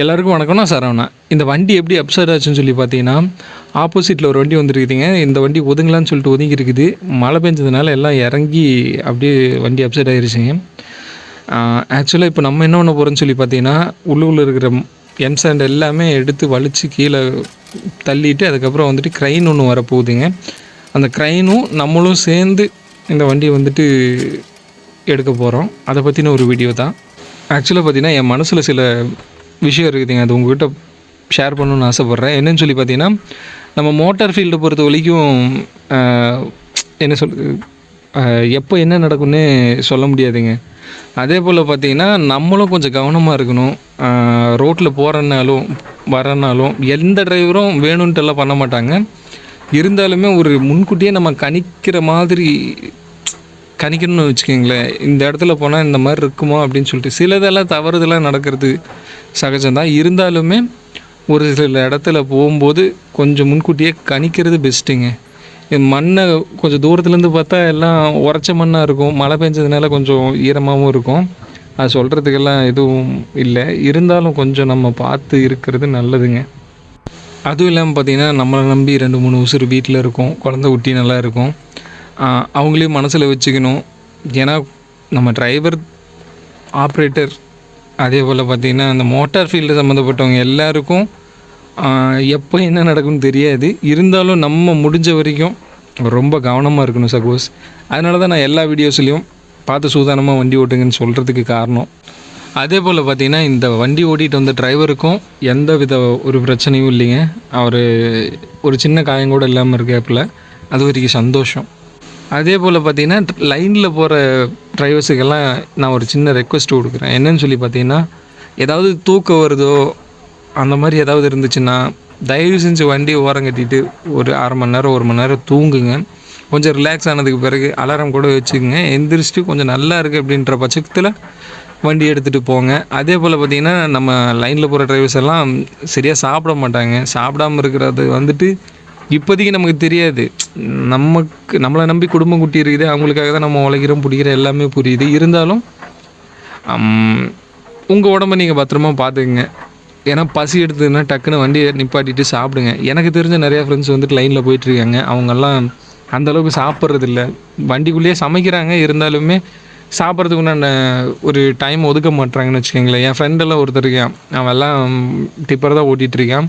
எல்லாருக்கும் வணக்கம் நான் சரவணா. இந்த வண்டி எப்படி அப்சைட் ஆச்சுன்னு சொல்லி பார்த்தீங்கன்னா ஆப்போசிட்டில் ஒரு வண்டி வந்துருக்குதுங்க. இந்த வண்டி ஒதுங்கலான்னு சொல்லிட்டு ஒதுங்கி இருக்குது மழை பெஞ்சதுனால எல்லாம் இறங்கி அப்படியே வண்டி அப்சைட் ஆகிருச்சுங்க ஆக்சுவலாக இப்போ நம்ம என்ன பண்ண போகிறோம்னு சொல்லி பார்த்தீங்கன்னா உள்ளூரில் இருக்கிற எம்சாண்ட் எல்லாமே எடுத்து வலித்து கீழே தள்ளிட்டு அதுக்கப்புறம் வந்துட்டு க்ரைன் ஒன்று வரப்போகுதுங்க. அந்த க்ரைனும் நம்மளும் சேர்ந்து இந்த வண்டியை வந்துட்டு எடுக்க போகிறோம் அதை பற்றின ஒரு வீடியோ தான். ஆக்சுவலாக பார்த்தீங்கன்னா என் மனசில் சில விஷயம் இருக்குதுங்க. அது உங்ககிட்ட ஷேர் பண்ணணும்னு ஆசைப்பட்றேன். என்னன்னு சொல்லி பார்த்தீங்கன்னா நம்ம மோட்டார் ஃபீல்டை பொறுத்த வரைக்கும் என்ன சொல் எப்போ என்ன நடக்கும்னு சொல்ல முடியாதுங்க. அதே போல் பார்த்தீங்கன்னா நம்மளும் கொஞ்சம் கவனமாக இருக்கணும். ரோட்டில் போகிறனாலும் வரனாலும் எந்த டிரைவரும் வேணும்ன்ட்டு எல்லாம் பண்ண மாட்டாங்க. இருந்தாலுமே ஒரு முன்கூட்டியே நம்ம கணிக்கிற மாதிரி கணிக்கணும்னு வச்சுக்கோங்களேன். இந்த இடத்துல போனால் இந்த மாதிரி இருக்குமோ அப்படின்னு சொல்லிட்டு சிலதெல்லாம் தவறுதெல்லாம் நடக்கிறது சகஜம்தான். இருந்தாலுமே ஒரு சில இடத்துல போகும்போது கொஞ்சம் முன்கூட்டியே கணிக்கிறது பெஸ்ட்டுங்க மண்ணை கொஞ்சம் தூரத்துலேருந்து பார்த்தா எல்லாம் உரைச்ச மண்ணாக இருக்கும். மழை பெஞ்சதுனால கொஞ்சம் ஈரமாகவும் இருக்கும். அது சொல்கிறதுக்கெல்லாம் எதுவும் இல்லை. இருந்தாலும் கொஞ்சம் நம்ம பார்த்து இருக்கிறது நல்லதுங்க. அதுவும் இல்லாமல் பார்த்தீங்கன்னா நம்மளை நம்பி ரெண்டு மூணு உசுறு வீட்டில் இருக்கும். குழந்த குட்டி நல்லா இருக்கும். அவங்களையும் மனசில் வச்சுக்கணும். ஏன்னா நம்ம டிரைவர் ஆப்ரேட்டர் அதே போல் பார்த்திங்கன்னா அந்த மோட்டார் ஃபீல்டு சம்மந்தப்பட்டவங்க எல்லாருக்கும் எப்போ என்ன நடக்கும்னு தெரியாது. இருந்தாலும் நம்ம முடிஞ்ச வரைக்கும் ரொம்ப கவனமாக இருக்கணும் சப்போஸ் அதனால தான் நான் எல்லா வீடியோஸ்லேயும் பார்த்து சூதானமாக வண்டி ஓட்டுங்கன்னு சொல்கிறதுக்கு காரணம். அதே போல் பார்த்திங்கன்னா இந்த வண்டி ஓட்டிகிட்டு வந்த டிரைவருக்கும் எந்த வித ஒரு பிரச்சனையும் இல்லைங்க. அவர் ஒரு சின்ன காயம் கூட இல்லாமல் இருக்காப்புல அது வரைக்கும் சந்தோஷம். அதே போல் பார்த்தீங்கன்னா லைனில் போகிற டிரைவர்ஸுக்கெல்லாம் நான் ஒரு சின்ன ரெக்வஸ்ட் கொடுக்குறேன். என்னன்னு சொல்லி பார்த்தீங்கன்னா ஏதாவது தூக்கம் வருதோ அந்த மாதிரி ஏதாவது இருந்துச்சுன்னா தயவு செஞ்சு வண்டி ஓரம் கட்டிட்டு ஒரு அரை மணி நேரம் ஒரு மணி நேரம் தூங்குங்க. கொஞ்சம் ரிலாக்ஸ் ஆனதுக்கு பிறகு அலாரம் கூட வச்சுக்கோங்க. எந்திரிச்சிட்டு கொஞ்சம் நல்லா இருக்குது அப்படின்ற பட்சத்தில் வண்டி எடுத்துகிட்டு போங்க. அதே போல் பார்த்திங்கன்னா நம்ம லைனில் போகிற டிரைவர்ஸ் எல்லாம் சரியாக சாப்பிட மாட்டாங்க. சாப்பிடாம இருக்கிறது வந்துட்டு இப்போதைக்கு நமக்கு தெரியாது. நமக்கு நம்மளை நம்பி குடும்பம் குட்டி இருக்குது அவங்களுக்காக தான் நம்ம உழைக்கிறோம் பிடிக்கிறோம் எல்லாமே புரியுது. இருந்தாலும் உங்கள் உடம்ப நீங்கள் பத்திரமா பார்த்துக்குங்க. ஏன்னா பசி எடுத்ததுன்னா டக்குன்னு வண்டியை நிப்பாட்டிட்டு சாப்பிடுங்க. எனக்கு தெரிஞ்ச நிறையா ஃப்ரெண்ட்ஸ் வந்துட்டு லைனில் போயிட்டுருக்காங்க. அவங்கெல்லாம் அந்த அளவுக்கு சாப்பிட்றதில்ல. வண்டிக்குள்ளேயே சமைக்கிறாங்க. இருந்தாலுமே சாப்பிட்றதுக்கு உண்டான ஒரு டைம் ஒதுக்க மாட்றாங்கன்னு வச்சுக்கோங்களேன். என் ஃப்ரெண்டெல்லாம் ஒருத்தர் இருக்கான். அவன்லாம் டிப்பர் தான் ஓட்டிகிட்டு இருக்கான்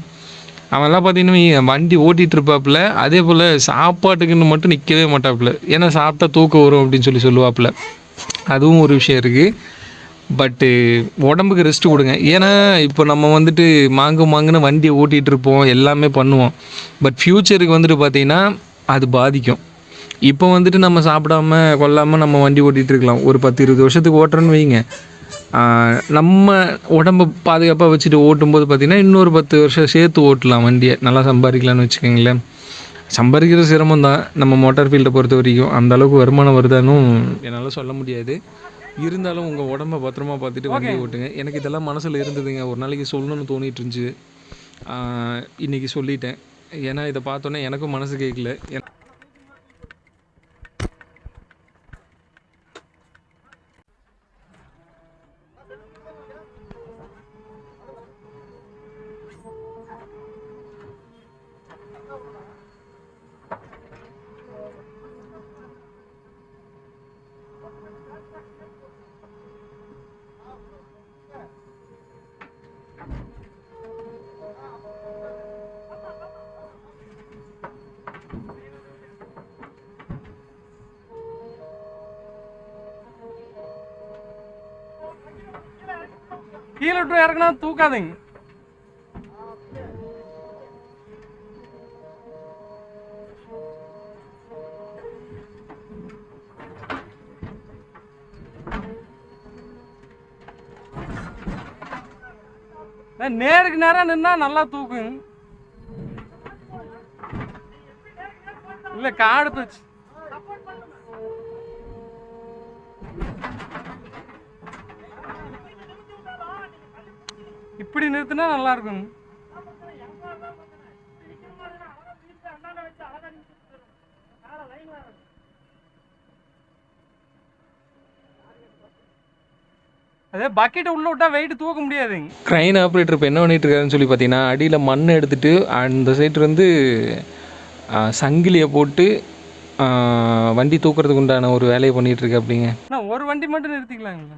அவன்லாம் பார்த்தீங்கன்னா வண்டி ஓட்டிகிட்டு இருப்பாப்புல. அதே போல் சாப்பாட்டுக்குன்னு மட்டும் நிற்கவே மாட்டாப்புல. ஏன்னா சாப்பிட்டா தூக்கம் வரும் அப்படின்னு சொல்லி சொல்லுவாப்புல. அதுவும் ஒரு விஷயம் இருக்குது பட்டு உடம்புக்கு ரெஸ்ட் கொடுங்க. ஏன்னா இப்போ நம்ம வந்துட்டு மாங்கு மாங்குன்னு வண்டியை ஓட்டிகிட்டு இருப்போம். எல்லாமே பண்ணுவோம். பட் ஃப்யூச்சருக்கு வந்துட்டு பார்த்தீங்கன்னா அது பாதிக்கும். இப்போ வந்துட்டு நம்ம சாப்பிடாம கொல்லாமல் நம்ம வண்டி ஓட்டிகிட்டு இருக்கலாம். ஒரு பத்து இருபது வருஷத்துக்கு ஓட்டுறோன்னு வைங்க. நம்ம உடம்ப பாதுகாப்பாக வச்சுட்டு ஓட்டும்போது பார்த்திங்கன்னா இன்னொரு பத்து வருஷம் சேர்த்து ஓட்டலாம் வண்டியை. நல்லா சம்பாதிக்கலாம்னு வச்சுக்கோங்களேன். சம்பாதிக்கிற சிரமம் தான் நம்ம மோட்டார் ஃபீல்டை பொறுத்த வரைக்கும். அந்த அளவுக்கு வருமானம் வருதானும் என்னால் சொல்ல முடியாது. இருந்தாலும் உங்கள் உடம்ப பத்திரமா பார்த்துட்டு வண்டி ஓட்டுங்க. எனக்கு இதெல்லாம் மனசில் இருந்ததுங்க. ஒரு நாளைக்கு சொல்லணும்னு தோணிட்டு இருந்துச்சு. ஆஹ் இன்னைக்கு சொல்லிட்டேன். ஏன்னா இதை பார்த்தோன்னே எனக்கும் மனசு கேட்கல. கீழே விட்டு இறக்குனா தூக்காதீங்க. நேருக்கு நேரம் நின்னா நல்லா தூக்குங்க இல்ல காடு போச்சு. இப்படி நிறுத்தினா நல்லா இருக்கும். அதே பக்கெட்டை உள்ள விட்டா வெயிட் தூக்க முடியாதுங்க க்ரைன் ஆப்ரேட்டர் இப்போ என்ன பண்ணிட்டு இருக்காருன்னு சொல்லி பார்த்தீங்கன்னா அடியில் மண் எடுத்துட்டு அந்த சைடு வந்து சங்கிலியை போட்டு வண்டி தூக்குறதுக்கு உண்டான ஒரு வேலையை பண்ணிட்டு இருக்கு அப்படிங்க அண்ணா ஒரு வண்டி மட்டும் நிறுத்திக்கலாங்களா.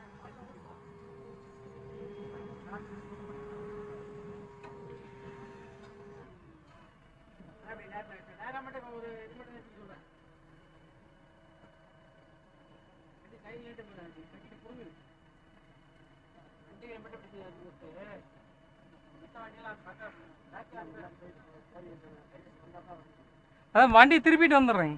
அதான் வண்டி திருப்பிட்டு வந்துடுறேங்க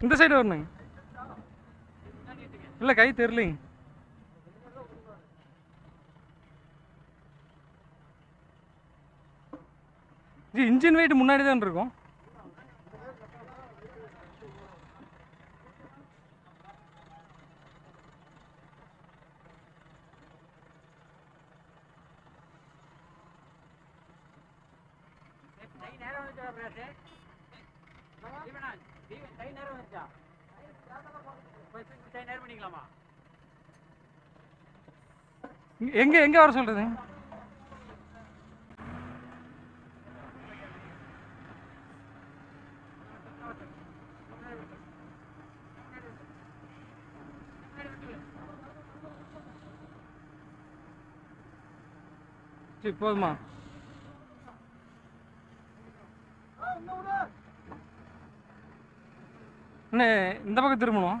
இந்த சைடு வரணுங்க இல்லை கை தெரிலிங்க ஜி இன்ஜின் வெயிட் முன்னாடி தான் இருக்கும். எங்க எங்க வர சொல்றது? சரி போதுமா? அண்ணே இந்த பக்கம் திரும்பணும்.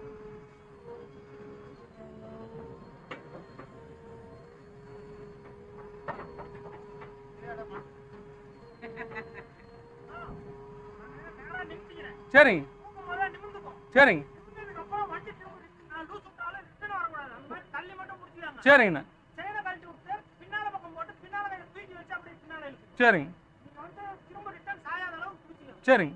சரிங்க. சரிங்க. சரிங்கண்ணா. சரிங்க. சரிங்க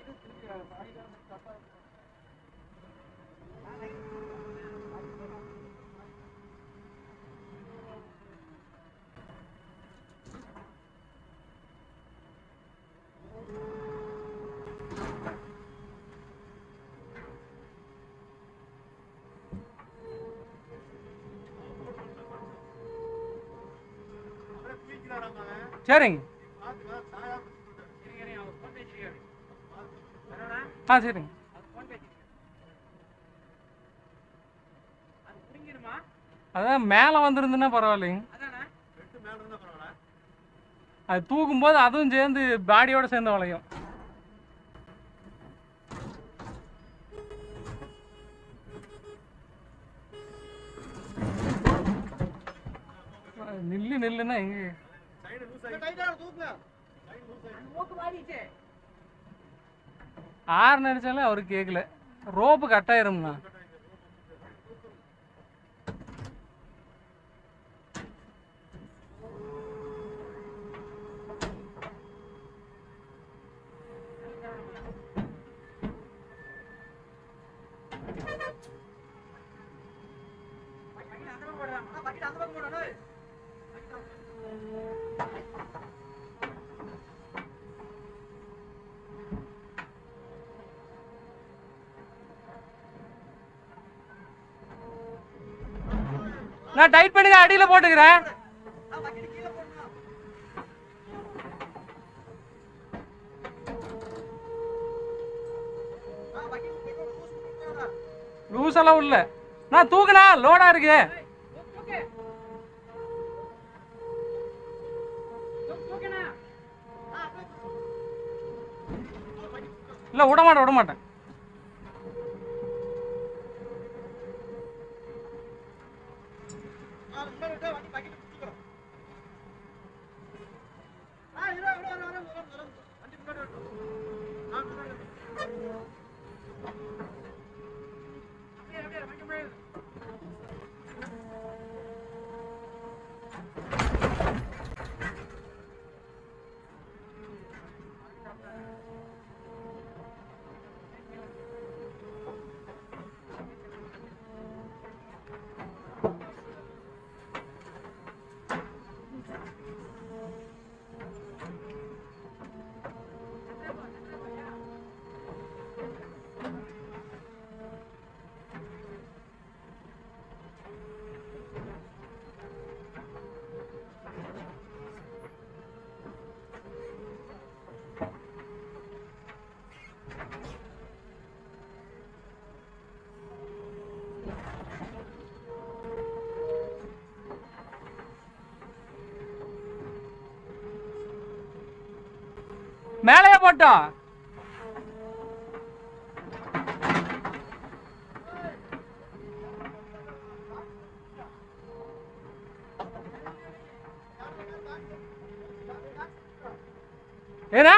சரிங்க ஆ சரிங்க. அதான் மேலே வந்துருந்துன்னா பரவாயில்லைங்க. அது தூக்கும்போது அதுவும் சேர்ந்து பாடியோட சேர்ந்து வளையும். நில்லு நில்லுன்னா எங்க? ஆறு நினைச்சாலும் அவருக்கு கேட்கல ரோப்பு கட்டாயிரும்ண்ணா நான் டைட் பண்ணி தான் அடியில் போட்டுக்கிறேன். லூஸ் எல்லாம் உள்ள. நான் தூக்கலா லோடா இருக்கு. இல்ல விட மாட்டேன் விட மாட்டேன் நாலு கிலோமீட்டர் வண்டி பாக்கி மேலேயே போட்டோம் என்ன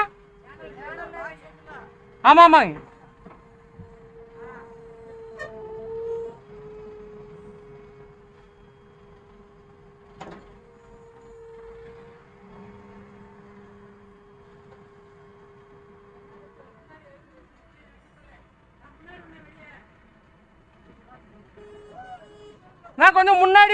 ஆமா ஆமாங்க.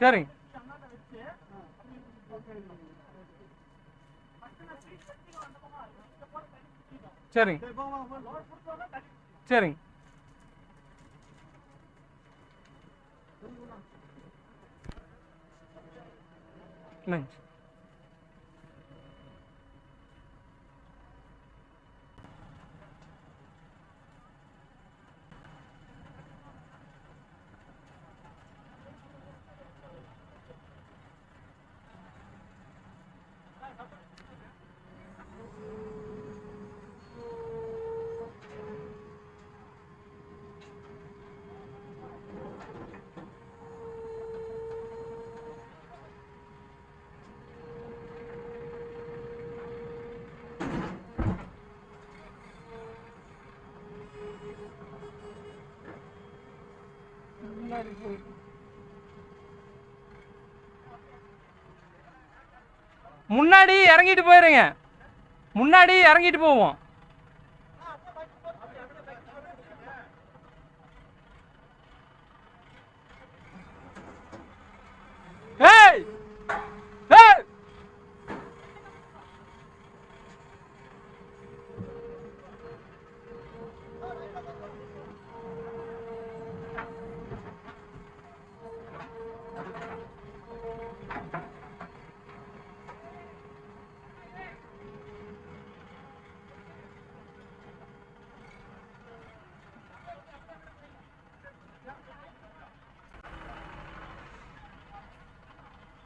சரிங்க சரிங்க சரிங்க Thanks. இருக்கு. முன்னாடி இறங்கிட்டு போயிருங்க. முன்னாடி இறங்கிட்டு போவோம் ஏய் ஏய்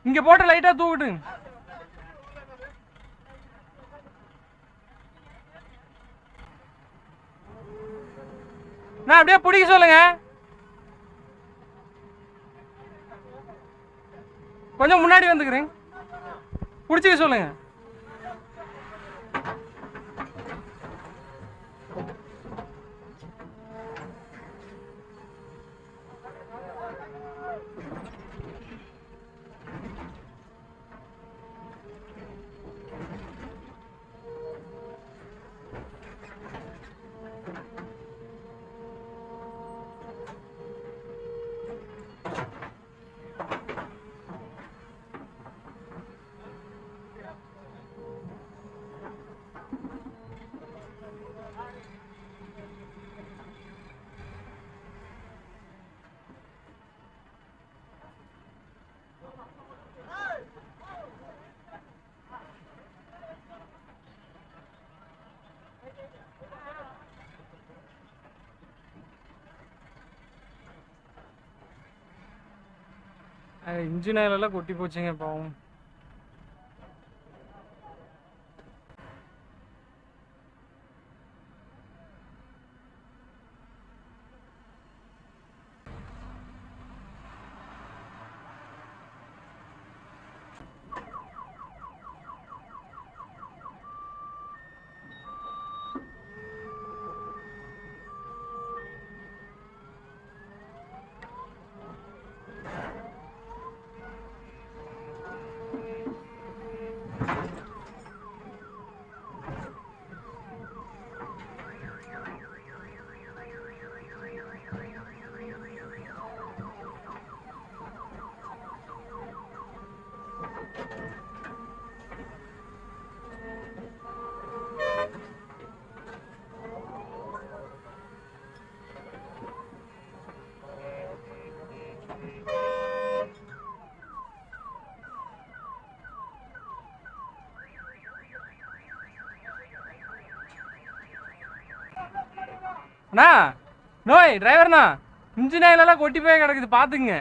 இங்க போட்டு லைட்டா தூக்கிட்டு நான் அப்படியே பிடிக்க சொல்லுங்க. கொஞ்சம் முன்னாடி வந்துக்கிறேன். பிடிச்சிக்க சொல்லுங்க. இன்ஜின் ஆயிலெல்லாம் கொட்டி போச்சுங்க பாவம். அண்ணா நோய் டிரைவர்ண்ணா இன்ஜின் ஆயிலெல்லாம் கொட்டி போய் கிடக்குது பார்த்துங்க